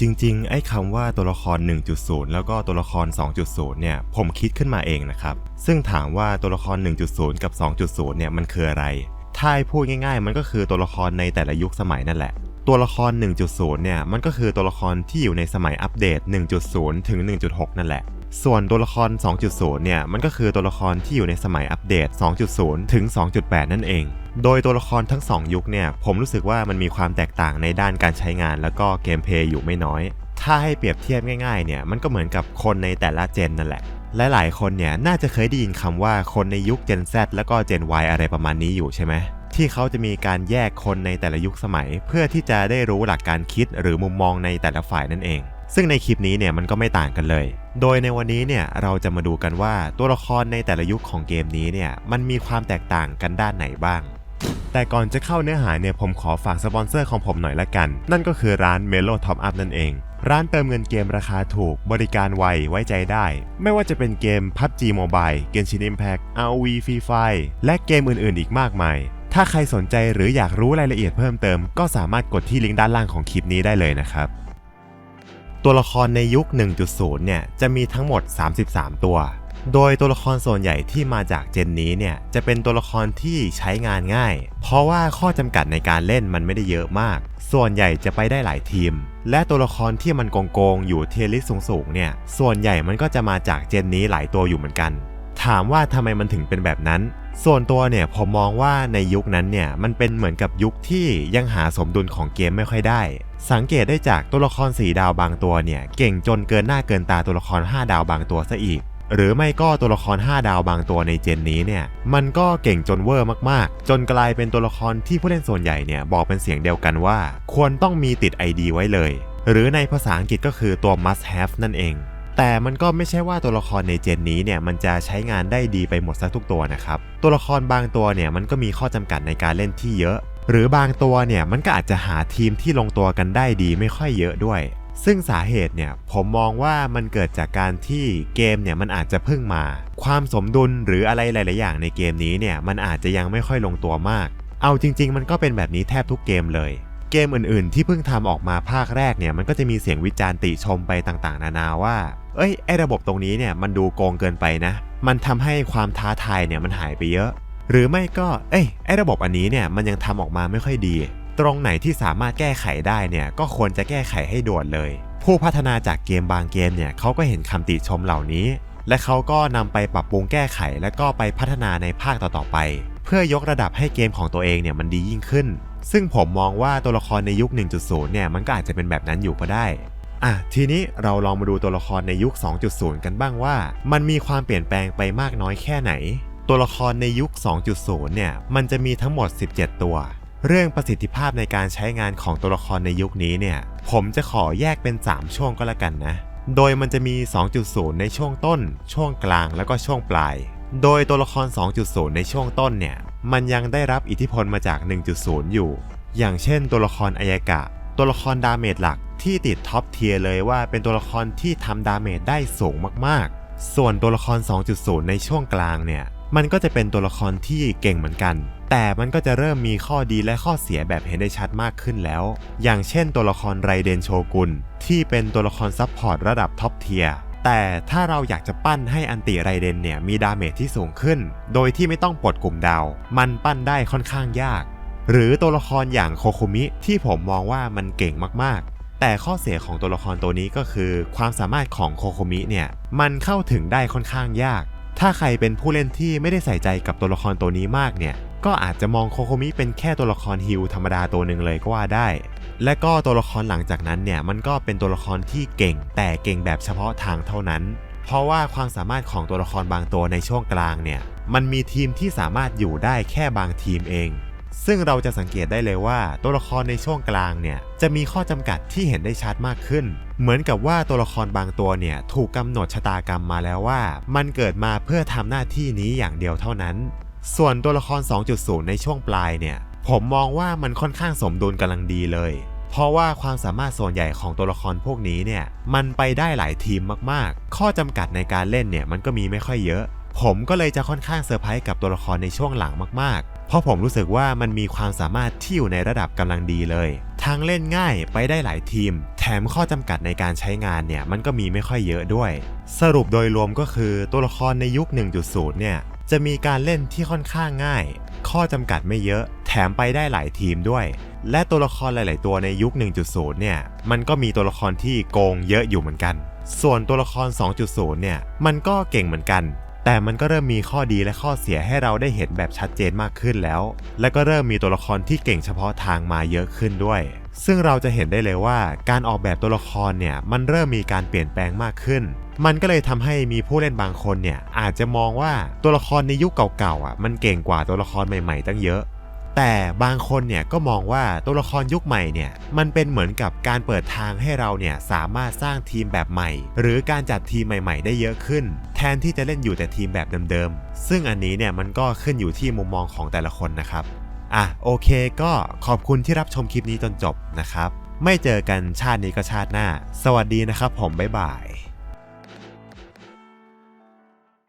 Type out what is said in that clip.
จริงๆ ไอ้คำว่าตัวละคร 1.0 แล้วก็ตัวละคร 2.0 เนี่ย ผมคิดขึ้นมาเองนะครับ ซึ่งถามว่าตัวละคร 1.0 กับ 2.0 เนี่ย มันคืออะไร ถ้าให้พูดง่ายๆ มันก็คือตัวละครในแต่ละยุคสมัยนั่นแหละ ตัวละคร 1.0 เนี่ย มันก็คือตัวละครที่อยู่ในสมัยอัปเดต 1.0 ถึง 1.6 นั่นแหละ ส่วนตัวละคร 2.0 เนี่ย มันก็คือตัวละครที่อยู่ในสมัยอัปเดต 2.0 ถึง 2.8 นั่นเอง โดยตัวละครทั้ง 2 ยุคเนี่ย ผมรู้สึกว่ามันมีความแตกต่างในด้านการใช้งานแล้วก็เกมเพลย์อยู่ไม่น้อย ถ้าให้เปรียบเทียบง่ายๆ เนี่ย มันก็เหมือนกับคนในแต่ละเจนนั่นแหละและหลายคนเนี่ยน่าจะเคยได้ยินคำว่าคนในยุค Gen Z แล้วก็ Gen Y อะไรประมาณนี้อยู่ใช่ไหมที่เขาจะมีการแยกคนในแต่ละยุคสมัย เพื่อที่จะได้รู้หลักการคิดหรือมุมมองในแต่ละฝ่ายนั่นเอง ซึ่งในคลิปนี้เนี่ยมันก็ไม่ต่างกันเลย โดยในวันนี้เนี่ยเราจะมาดูกันว่าตัวละครในแต่ละยุคของเกมนี้เนี่ยมันมีความแตกต่างกันด้านไหนบ้าง แต่ก่อนจะเข้าเนื้อหาเนี่ยผมขอฝากสปอนเซอร์ของผมหน่อยละกัน นั่นก็คือร้าน Melo Top Up นั่นเอง ร้านเติมเงินเกมราคาถูก บริการไวไว้ใจได้ ไม่ว่าจะเป็นเกม PUBG Mobile Genshin Impact ROV Free Fire และเกมอื่นๆ อีกมากมายถ้าใครสนใจหรืออยากรู้รายละเอียดเพิ่มเติม ก็สามารถกดที่ลิงก์ด้านล่างของคลิปนี้ได้เลยนะครับ ตัวละครในยุค 1.0 เนี่ยจะมีทั้งหมด 33 ตัว โดยตัวละครส่วนใหญ่ที่มาจากเจนนี้เนี่ยจะเป็นตัวละครที่ใช้งานง่าย เพราะว่าข้อจำกัดในการเล่นมันไม่ได้เยอะมาก ส่วนใหญ่จะไปได้หลายทีม และตัวละครที่มันโกงๆอยู่เทียร์ลิสสูงๆเนี่ยส่วนใหญ่มันก็จะมาจากเจนนี้หลายตัวอยู่เหมือนกัน ถามว่าทำไมมันถึงเป็นแบบนั้น ส่วนตัวเนี่ยผมมองว่าในยุคนั้นเนี่ยมันเป็นเหมือนกับยุคที่ยังหาสมดุลของเกมไม่ค่อยได้ สังเกตได้จากตัวละคร 4 ดาวบางตัวเนี่ยเก่งจนเกินหน้าเกินตาตัวละคร 5 ดาวบางตัวซะอีก หรือไม่ก็ตัวละคร 5 ดาวบางตัวในเจนนี้เนี่ยมันก็เก่งจนเวอร์มากๆ จนกลายเป็นตัวละครที่ผู้เล่นส่วนใหญ่เนี่ยบอกเป็นเสียงเดียวกันว่า ควรต้องมีติด ID ไว้เลย หรือในภาษาอังกฤษก็คือตัว must have นั่นเอง แต่มันก็ไม่ใช่ว่าตัวละครในเจนนี้เนี่ยมันจะใช้งานได้ดีไปหมดซะทุกตัวนะครับ ตัวละครบางตัวเนี่ยมันก็มีข้อจำกัดในการเล่นที่เยอะ หรือบางตัวเนี่ยมันก็อาจจะหาทีมที่ลงตัวกันได้ดีไม่ค่อยเยอะด้วย ซึ่งสาเหตุเนี่ยผมมองว่ามันเกิดจากการที่เกมเนี่ยมันอาจจะเพิ่งมา ความสมดุลหรืออะไรหลาย ๆ อย่างในเกมนี้เนี่ยมันอาจจะยังไม่ค่อยลงตัวมาก เอาจริง ๆ มันก็เป็นแบบนี้แทบทุกเกมเลยเกมอื่น ๆ ที่เพิ่งทำออกมาภาคแรกเนี่ยมันก็จะมีเสียงวิจารณ์ติชมไปต่าง ๆ นานาว่า เอ้ยไอระบบตรงนี้เนี่ยมันดูโกงเกินไปนะ มันทำให้ความท้าทายเนี่ยมันหายไปเยอะ หรือไม่ก็ เอ้ยไอระบบอันนี้เนี่ยมันยังทำออกมาไม่ค่อยดี ตรงไหนที่สามารถแก้ไขได้เนี่ยก็ควรจะแก้ไขให้ด่วนเลย ผู้พัฒนาจากเกมบางเกมเนี่ยเขาก็เห็นคำติชมเหล่านี้ และเขาก็นำไปปรับปรุงแก้ไข และก็ไปพัฒนาในภาคต่อๆไป เพื่อยกระดับให้เกมของตัวเองเนี่ยมันดียิ่งขึ้นซึ่งผมมองว่าตัวละครในยุค 1.0 เนี่ยมันก็อาจจะเป็นแบบนั้นอยู่ก็ได้ อะทีนี้เราลองมาดูตัวละครในยุค 2.0 กันบ้างว่า มันมีความเปลี่ยนแปลงไปมากน้อยแค่ไหน ตัวละครในยุค 2.0 เนี่ยมันจะมีทั้งหมด 17 ตัวเรื่องประสิทธิภาพในการใช้งานของตัวละครในยุคนี้เนี่ย ผมจะขอแยกเป็น 3 ช่วงก็แล้วกันนะ โดยมันจะมี 2.0 ในช่วงต้น ช่วงกลางแล้วก็ช่วงปลาย โดยตัวละคร 2.0 ในช่วงต้นเนี่ย มันยังได้รับอิทธิพลมาจาก 1.0 อยู่ อย่างเช่นตัวละครอายากะ ตัวละครดาเมจหลักที่ติดท็อปเทียร์เลยว่าเป็นตัวละครที่ทำดาเมจได้สูงมากๆ ส่วนตัวละคร 2.0 ในช่วงกลางเนี่ย มันก็จะเป็นตัวละครที่เก่งเหมือนกัน แต่มันก็จะเริ่มมีข้อดีและข้อเสียแบบเห็นได้ชัดมากขึ้นแล้ว อย่างเช่นตัวละครไรเดนโชกุนที่เป็นตัวละครซับพอร์ตระดับท็อปเทียร์แต่ถ้าเราอยากจะปั้นให้อันติไรเดนเนี่ยมีดาเมจที่สูงขึ้น โดยที่ไม่ต้องปลดกลุ่มดาว มันปั้นได้ค่อนข้างยาก หรือตัวละครอย่างโคคุมิที่ผมมองว่ามันเก่งมากๆ แต่ข้อเสียของตัวละครตัวนี้ก็คือ ความสามารถของโคคุมิเนี่ยมันเข้าถึงได้ค่อนข้างยาก ถ้าใครเป็นผู้เล่นที่ไม่ได้ใส่ใจกับตัวละครตัวนี้มากเนี่ยก็อาจจะมองโคโคมิเป็นแค่ตัวละครฮิลธรรมดาตัวหนึ่งเลยก็ว่าได้ และก็ตัวละครหลังจากนั้นเนี่ยมันก็เป็นตัวละครที่เก่ง แต่เก่งแบบเฉพาะทางเท่านั้น เพราะว่าความสามารถของตัวละครบางตัวในช่วงกลางเนี่ยมันมีทีมที่สามารถอยู่ได้แค่บางทีมเอง ซึ่งเราจะสังเกตได้เลยว่าตัวละครในช่วงกลางเนี่ยจะมีข้อจำกัดที่เห็นได้ชัดมากขึ้น เหมือนกับว่าตัวละครบางตัวเนี่ยถูกกำหนดชะตากรรมมาแล้วว่า มันเกิดมาเพื่อทำหน้าที่นี้อย่างเดียวเท่านั้น ส่วนตัวละคร 2.0 ในช่วงปลายเนี่ย ผมมองว่ามันค่อนข้างสมดุลกำลังดีเลย เพราะว่าความสามารถส่วนใหญ่ของตัวละครพวกนี้เนี่ยมันไปได้หลายทีมมากๆ ข้อจำกัดในการเล่นเนี่ยมันก็มีไม่ค่อยเยอะ ผมก็เลยจะค่อนข้างเซอร์ไพรส์กับตัวละครในช่วงหลังมากๆ เพราะผมรู้สึกว่ามันมีความสามารถที่อยู่ในระดับกำลังดีเลยทั้งเล่นง่ายไปได้หลายทีม แถมข้อจำกัดในการใช้งานเนี่ยมันก็มีไม่ค่อยเยอะด้วย สรุปโดยรวมก็คือตัวละครในยุค 1.0 เนี่ยจะมีการเล่นที่ค่อนข้างง่าย ข้อจำกัดไม่เยอะ แถมไปได้หลายทีมด้วย และตัวละครหลาย ๆ ตัวในยุค 1.0 เนี่ยมันก็มีตัวละครที่โกงเยอะอยู่เหมือนกัน ส่วนตัวละคร 2.0 เนี่ยมันก็เก่งเหมือนกัน แต่มันก็เริ่มมีข้อดีและข้อเสียให้เราได้เห็นแบบชัดเจนมากขึ้นแล้ว และก็เริ่มมีตัวละครที่เก่งเฉพาะทางมาเยอะขึ้นด้วย ซึ่งเราจะเห็นได้เลยว่าการออกแบบตัวละครเนี่ยมันเริ่มมีการเปลี่ยนแปลงมากขึ้น มันก็เลยทำให้มีผู้เล่นบางคนเนี่ยอาจจะมองว่าตัวละครในยุคเก่าๆอะมันเก่งกว่าตัวละครใหม่ๆตั้งเยอะ แต่บางคนเนี่ยก็มองว่าตัวละครยุคใหม่เนี่ยมันเป็นเหมือนกับการเปิดทางให้เราเนี่ยสามารถสร้างทีมแบบใหม่ หรือการจัดทีมใหม่ ๆ ได้เยอะขึ้น แทนที่จะเล่นอยู่แต่ทีมแบบเดิมๆ ซึ่งอันนี้เนี่ยมันก็ขึ้นอยู่ที่มุมมองของแต่ละคนนะครับอะโอเคก็ขอบคุณที่รับชมคลิปนี้จนจบนะครับ ไม่เจอกันชาตินี้ก็ชาติหน้า สวัสดีนะครับผมบ๊ายบาย